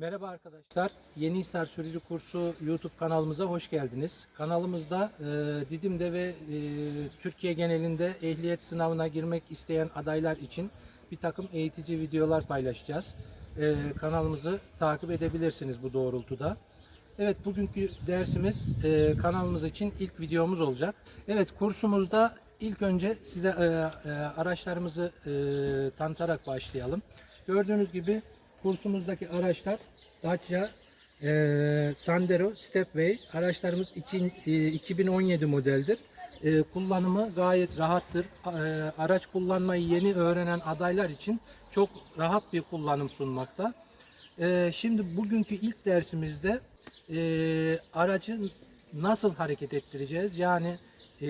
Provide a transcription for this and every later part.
Merhaba arkadaşlar. Yeni Hisar Sürücü Kursu YouTube kanalımıza hoş geldiniz. Kanalımızda e, Didim'de ve e, Türkiye genelinde ehliyet sınavına girmek isteyen adaylar için bir takım eğitici videolar paylaşacağız. E, kanalımızı takip edebilirsiniz bu doğrultuda. Evet bugünkü dersimiz e, kanalımız için ilk videomuz olacak. Evet kursumuzda ilk önce size e, e, araçlarımızı e, tanıtarak başlayalım. Gördüğünüz gibi kursumuzdaki araçlar Dacia e, Sandero Stepway araçlarımız iki- e, 2017 modeldir. E, kullanımı gayet rahattır. E, araç kullanmayı yeni öğrenen adaylar için çok rahat bir kullanım sunmakta. E, şimdi bugünkü ilk dersimizde e, aracı nasıl hareket ettireceğiz? Yani e,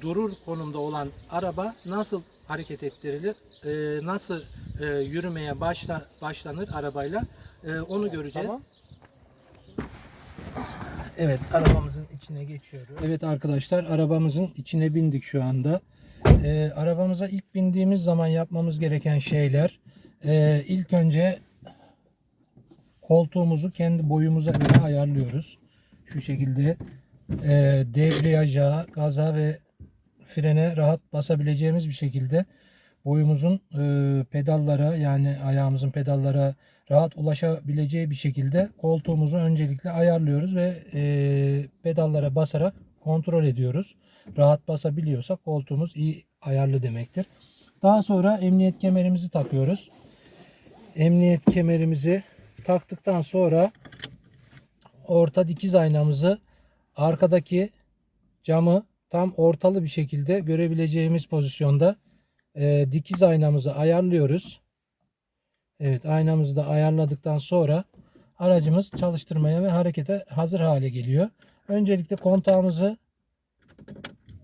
durur konumda olan araba nasıl hareket ettirilir? E, nasıl e, yürümeye başla, başlanır arabayla? E, onu göreceğiz. Tamam. Evet arabamızın içine geçiyoruz. Evet arkadaşlar arabamızın içine bindik şu anda. Ee, arabamıza ilk bindiğimiz zaman yapmamız gereken şeyler ee, ilk önce koltuğumuzu kendi boyumuza göre ayarlıyoruz. Şu şekilde e, debriyaja, gaza ve frene rahat basabileceğimiz bir şekilde boyumuzun e, pedallara yani ayağımızın pedallara rahat ulaşabileceği bir şekilde koltuğumuzu öncelikle ayarlıyoruz ve e, pedallara basarak kontrol ediyoruz. Rahat basabiliyorsak koltuğumuz iyi ayarlı demektir. Daha sonra emniyet kemerimizi takıyoruz. Emniyet kemerimizi taktıktan sonra orta dikiz aynamızı arkadaki camı tam ortalı bir şekilde görebileceğimiz pozisyonda e, dikiz aynamızı ayarlıyoruz. Evet aynamızı da ayarladıktan sonra aracımız çalıştırmaya ve harekete hazır hale geliyor. Öncelikle kontağımızı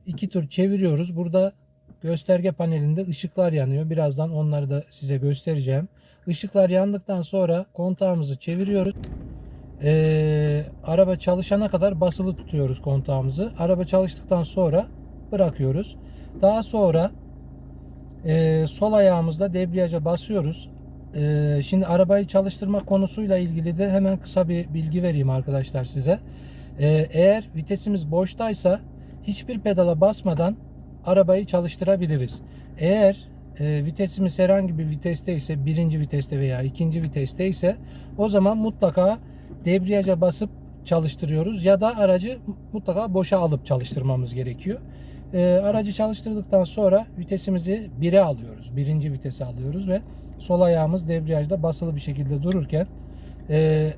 iki tur çeviriyoruz. Burada gösterge panelinde ışıklar yanıyor. Birazdan onları da size göstereceğim. Işıklar yandıktan sonra kontağımızı çeviriyoruz. Ee, araba çalışana kadar basılı tutuyoruz kontağımızı. Araba çalıştıktan sonra bırakıyoruz. Daha sonra e, sol ayağımızla debriyaja basıyoruz. E, şimdi arabayı çalıştırma konusuyla ilgili de hemen kısa bir bilgi vereyim arkadaşlar size. E, eğer vitesimiz boştaysa hiçbir pedala basmadan arabayı çalıştırabiliriz. Eğer e, vitesimiz herhangi bir viteste ise birinci viteste veya ikinci viteste ise o zaman mutlaka debriyaja basıp çalıştırıyoruz ya da aracı mutlaka boşa alıp çalıştırmamız gerekiyor. E, aracı çalıştırdıktan sonra vitesimizi 1'e alıyoruz. Birinci vitese alıyoruz ve sol ayağımız debriyajda basılı bir şekilde dururken e,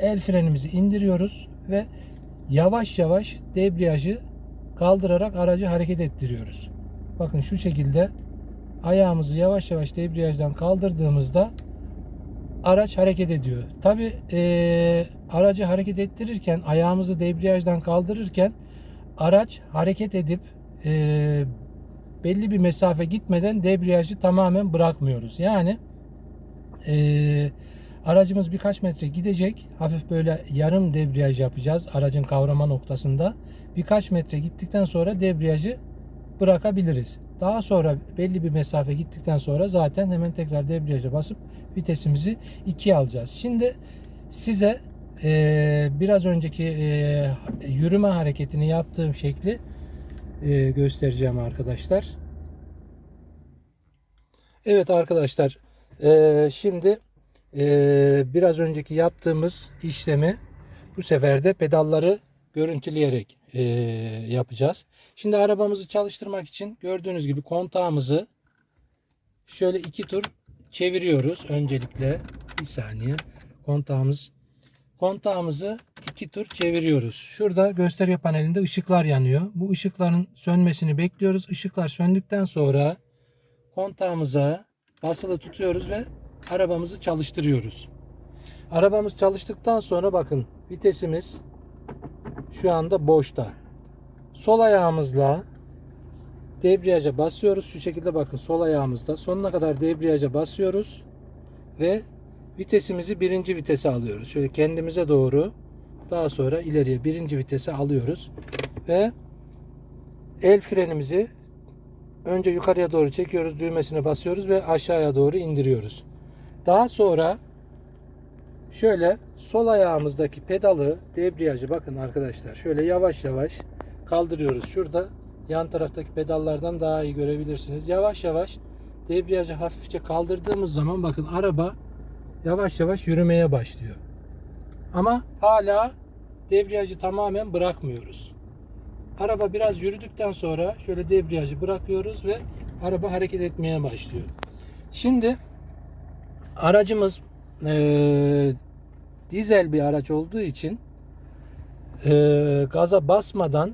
el frenimizi indiriyoruz ve yavaş yavaş debriyajı kaldırarak aracı hareket ettiriyoruz. Bakın şu şekilde ayağımızı yavaş yavaş debriyajdan kaldırdığımızda araç hareket ediyor. Tabi aracı hareket ettirirken ayağımızı debriyajdan kaldırırken araç hareket edip e, belli bir mesafe gitmeden debriyajı tamamen bırakmıyoruz. Yani e, aracımız birkaç metre gidecek. Hafif böyle yarım debriyaj yapacağız aracın kavrama noktasında. Birkaç metre gittikten sonra debriyajı bırakabiliriz. Daha sonra belli bir mesafe gittikten sonra zaten hemen tekrar debriyaja basıp vitesimizi 2'ye alacağız. Şimdi size e, biraz önceki e, yürüme hareketini yaptığım şekli e, göstereceğim arkadaşlar. Evet arkadaşlar e, şimdi e, biraz önceki yaptığımız işlemi bu sefer de pedalları görüntüleyerek e, yapacağız. Şimdi arabamızı çalıştırmak için gördüğünüz gibi kontağımızı şöyle iki tur çeviriyoruz. Öncelikle bir saniye kontağımız kontağımızı iki tur çeviriyoruz. Şurada gösterge panelinde ışıklar yanıyor. Bu ışıkların sönmesini bekliyoruz. Işıklar söndükten sonra kontağımıza basılı tutuyoruz ve arabamızı çalıştırıyoruz. Arabamız çalıştıktan sonra bakın vitesimiz şu anda boşta. Sol ayağımızla debriyaja basıyoruz. Şu şekilde bakın sol ayağımızda sonuna kadar debriyaja basıyoruz ve vitesimizi birinci vitese alıyoruz. Şöyle kendimize doğru daha sonra ileriye birinci vitese alıyoruz ve el frenimizi önce yukarıya doğru çekiyoruz düğmesine basıyoruz ve aşağıya doğru indiriyoruz. Daha sonra şöyle sol ayağımızdaki pedalı debriyajı bakın arkadaşlar şöyle yavaş yavaş kaldırıyoruz. Şurada yan taraftaki pedallardan daha iyi görebilirsiniz. Yavaş yavaş debriyajı hafifçe kaldırdığımız zaman bakın araba yavaş yavaş yürümeye başlıyor. Ama hala debriyajı tamamen bırakmıyoruz. Araba biraz yürüdükten sonra şöyle debriyajı bırakıyoruz ve araba hareket etmeye başlıyor. Şimdi aracımız eee, dizel bir araç olduğu için eee, gaza basmadan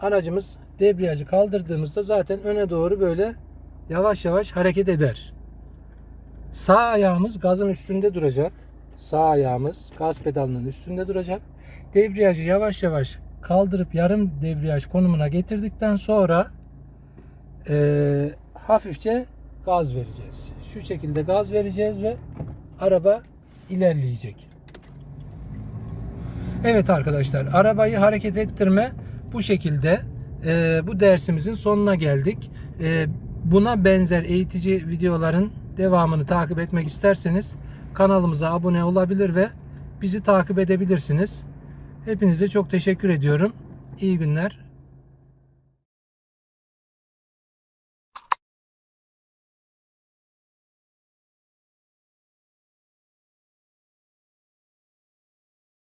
aracımız debriyajı kaldırdığımızda zaten öne doğru böyle yavaş yavaş hareket eder. Sağ ayağımız gazın üstünde duracak. Sağ ayağımız gaz pedalının üstünde duracak. Debriyajı yavaş yavaş kaldırıp yarım debriyaj konumuna getirdikten sonra eee, hafifçe gaz vereceğiz. Şu şekilde gaz vereceğiz ve araba ilerleyecek. Evet arkadaşlar arabayı hareket ettirme bu şekilde Eee, bu dersimizin sonuna geldik. Eee, buna benzer eğitici videoların devamını takip etmek isterseniz kanalımıza abone olabilir ve bizi takip edebilirsiniz. Hepinize çok teşekkür ediyorum. İyi günler.